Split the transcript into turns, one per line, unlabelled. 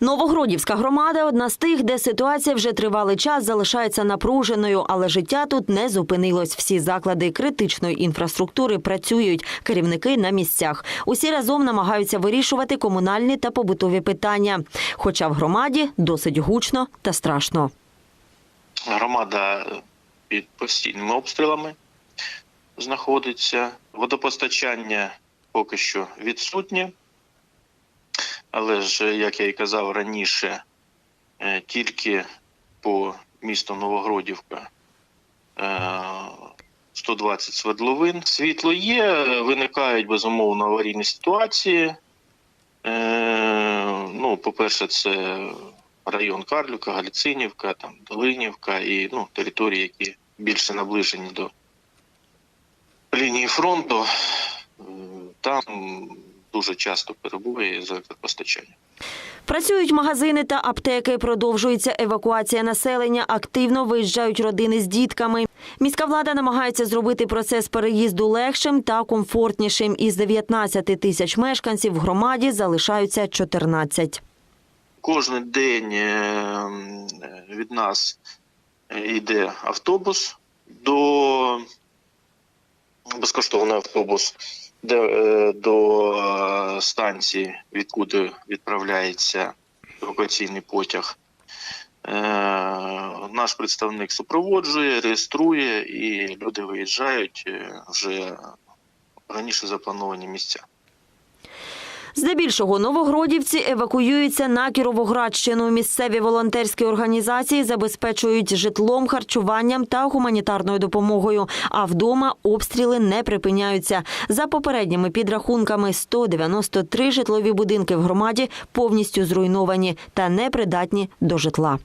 Новогродівська громада одна з тих, де ситуація вже тривалий час залишається напруженою, але життя тут не зупинилось. Всі заклади критичної інфраструктури працюють, керівники на місцях. Усі разом намагаються вирішувати комунальні та побутові питання. Хоча в громаді досить гучно та страшно.
Громада під постійними обстрілами знаходиться. Водопостачання поки що відсутнє. Але ж, як я і казав раніше, е, тільки по місту Новогродівка е, 120 свердловин. Світло є, виникають безумовно аварійні ситуації. Е, Ну, по-перше, це район Карлюка, Галіцинівка, там Долинівка і ну, території, які більше наближені до лінії фронту. Е, Там дуже часто перебуває з електропостачання.
Працюють магазини та аптеки. Продовжується евакуація населення. Активно виїжджають родини з дітками. Міська влада намагається зробити процес переїзду легшим та комфортнішим. Із 19 тисяч мешканців в громаді залишаються 14.
Кожен день е, від нас е, йде автобус до безкоштовний автобус де, е, до е, станції, відкуди відправляється евакуаційний потяг. Е, Наш представник супроводжує, реєструє, і люди виїжджають вже раніше заплановані місця.
Здебільшого новогродівці евакуюються на Кіровоградщину. Місцеві волонтерські організації забезпечують житлом, харчуванням та гуманітарною допомогою. А вдома обстріли не припиняються. За попередніми підрахунками, 193 житлові будинки в громаді повністю зруйновані та непридатні до житла.